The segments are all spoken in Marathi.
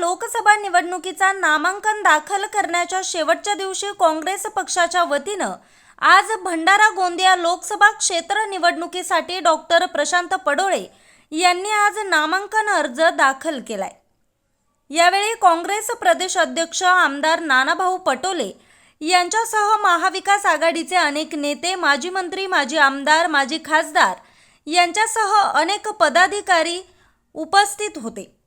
लोकसभा निवडणुकीचा नामांकन दाखल करण्याच्या शेवटच्या दिवशी काँग्रेस पक्षाच्या वतीनं आज भंडारा गोंदिया लोकसभा क्षेत्र निवडणुकीसाठी डॉक्टर प्रशांत पडोळे यांनी आज नामांकन अर्ज दाखल केलाय. यावेळी काँग्रेस प्रदेश अध्यक्ष आमदार नानाभाऊ पटोले यांच्यासह महाविकास आघाडीचे अनेक नेते माजी मंत्री माजी आमदार माजी खासदार यांच्यासह अनेक पदाधिकारी उपस्थित होते.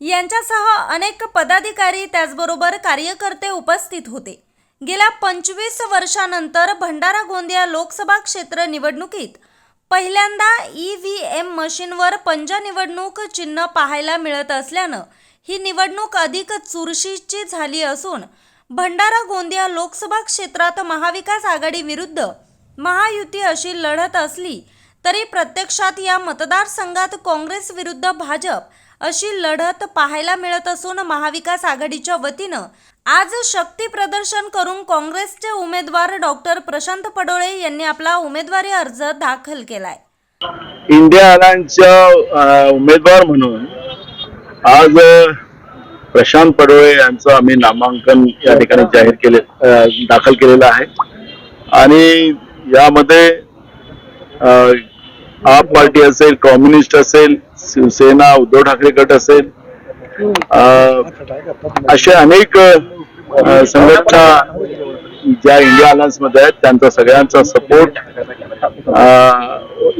यांच्यासह अनेक पदाधिकारी त्याचबरोबर कार्यकर्ते उपस्थित होते. गेल्या पंचवीस वर्षानंतर भंडारा गोंदिया लोकसभा क्षेत्र निवडणुकीत पहिल्यांदा ई व्ही एम मशीनवर पंजा निवडणूक चिन्ह पाहायला मिळत असल्यानं ही निवडणूक अधिक चुरशीची झाली असून भंडारा गोंदिया लोकसभा क्षेत्रात महाविकास आघाडी विरुद्ध महायुती अशी लढत असली तरी प्रत्यक्षात या मतदारसंघात काँग्रेस विरुद्ध भाजप अशी लढत पाहायला मिळत असून महाविकास आघाडीच्या वतीनं आज शक्ती प्रदर्शन करून काँग्रेसचे उमेदवार डॉक्टर प्रशांत पडोळे यांनी आपला उमेदवारी अर्ज दाखल केलाय. इंडिया अलायन्सच्या उमेदवार म्हणून आज प्रशांत पडोळे यांचं आम्ही नामांकन या ठिकाणी जाहीर केले दाखल केलेलं आहे. आणि यामध्ये आप पार्टी असेल कम्युनिस्ट असेल शिवसेना उद्धव ठाकरे गट असेल अ, अशा अनेक संघटना ज्या इंडिया अलायन्समध्ये आहेत त्यांचा सगळ्यांचा सपोर्ट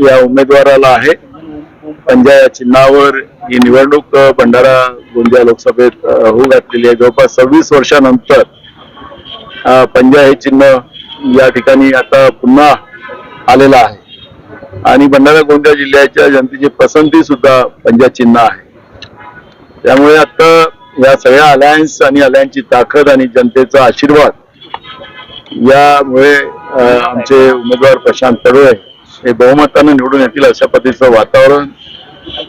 या उमेदवाराला आहे. पंजा या चिन्हावर ही निवडणूक भंडारा गोंदिया लोकसभेत होऊ घातलेली आहे. जवळपास सव्वीस वर्षानंतर पंजा हे चिन्ह या ठिकाणी आता पुन्हा आलेलं आहे. आणि भंडारा गोंदिया जिल्ह्याच्या जनतेची पसंती सुद्धा पंजाब चिन्ह आहे. त्यामुळे आता या सगळ्या अलायन्स आणि अलायन्सची ताकद आणि जनतेचा आशीर्वाद यामुळे आमचे उमेदवार प्रशांत तडोळे हे बहुमतानं निवडून येतील अशा पद्धतीचं वातावरण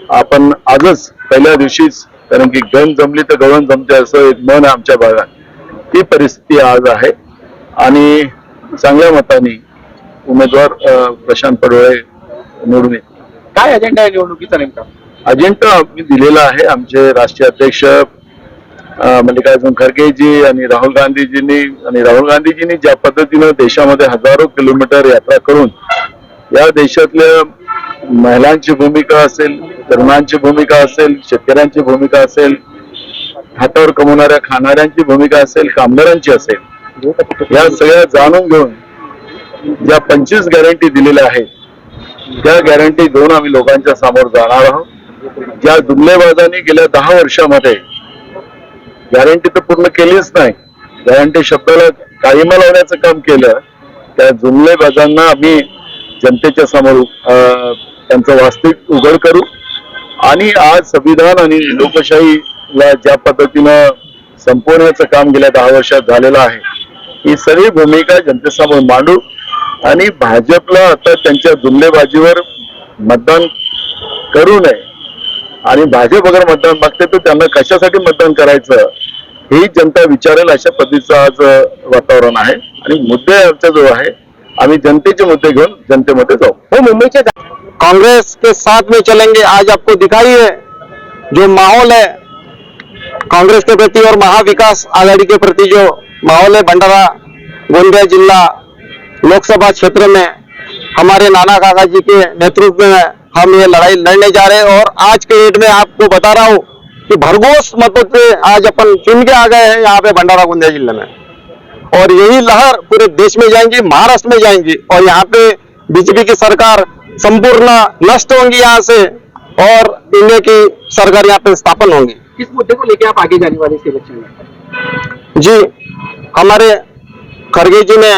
आपण आजच पहिल्या दिवशीच कारण की गण जमली तर गवण जमते असं एक मन आमच्या भागात. ती परिस्थिती आज आहे. आणि चांगल्या मताने उमेदवार प्रशांत पडोळे निवडून येतील. काय अजेंडा आहे निवडणुकीचा नेमका? अजेंडा मी दिलेला आहे. आमचे राष्ट्रीय अध्यक्ष मल्लिकार्जुन खरगेजी आणि राहुल गांधीजींनी आणि राहुल गांधीजींनी ज्या पद्धतीनं देशामध्ये हजारो किलोमीटर यात्रा करून या देशातल्या महिलांची भूमिका असेल तरुणांची भूमिका असेल शेतकऱ्यांची भूमिका असेल हातावर कमवणाऱ्या खाणाऱ्यांची भूमिका असेल कामगारांची असेल या सगळ्या जाणून घेऊन ज्या पंचवीस गॅरंटी दिलेल्या आहेत त्या गॅरंटी घेऊन आम्ही लोकांच्या समोर जाणार आहोत. ज्या जुमलेबाजांनी गेल्या दहा वर्षामध्ये गॅरंटी तर पूर्ण केलीच नाही. गॅरंटी शब्दाला कायमा लावण्याचं काम केलं. त्या जुमलेबाजांना आम्ही जनतेच्या समोर अं, त्यांचं वास्तविक उघड करू. आणि आज संविधान आणि लोकशाहीला ज्या पद्धतीनं संपवण्याचं काम गेल्या दहा वर्षात झालेलं आहे ही सगळी भूमिका जनतेसमोर मांडू. आणि भाजपला आता त्यांच्या जुमलेबाजीवर मतदान करू नये. आणि भाजप अगर मतदान मागते तर त्यांना कशासाठी मतदान करायचं? ही जनता विचारेल अशा पद्धतीचं आज वातावरण आहे. आणि मुद्दे आमचा जो आहे आम्ही जनतेचे मुद्दे घेऊन जनतेमध्ये जाऊ. हो मुंबईचे काँग्रेस कांग्रेस के साथ में चलेंगे आज आपको दिखाई है जो माहौल है। कांग्रेस के प्रति और महाविकास आघाड़ी के प्रति जो माहौल है भंडारा गोंदिया जिल्हा लोकसभा क्षेत्र में हमारे नाना काका जी के नेतृत्व में हम ये लड़ाई लड़ने जा रहे हैं और आज के डेट में आपको बता रहा हूँ कि भरघोस मतों से आज अपन चुन के आ गए हैं यहाँ पे भंडारा गोंदिया ज़िले में। और यही लहर पूरे देश में जाएँगी महाराष्ट्र में जाएँगी और यहाँ पे बीजेपी की सरकार संपूर्ण नष्ट होंगी यहाँ से और इंडिया की सरकार यहाँ पे स्थापन होंगी। किस मुद्दे को लेकर आप आगे जाने वाले इलेक्शन में जी हमारे खड़गे जी ने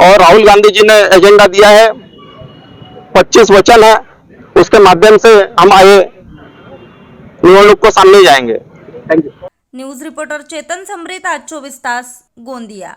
और राहुल गांधी जी ने एजेंडा दिया है। 25 वचन है। उसके माध्यम से हम आए। निवडणूक को सामने जाएँगे। Thank you news reporter Chetan Samrut आज चौबीस तास गोंदिया।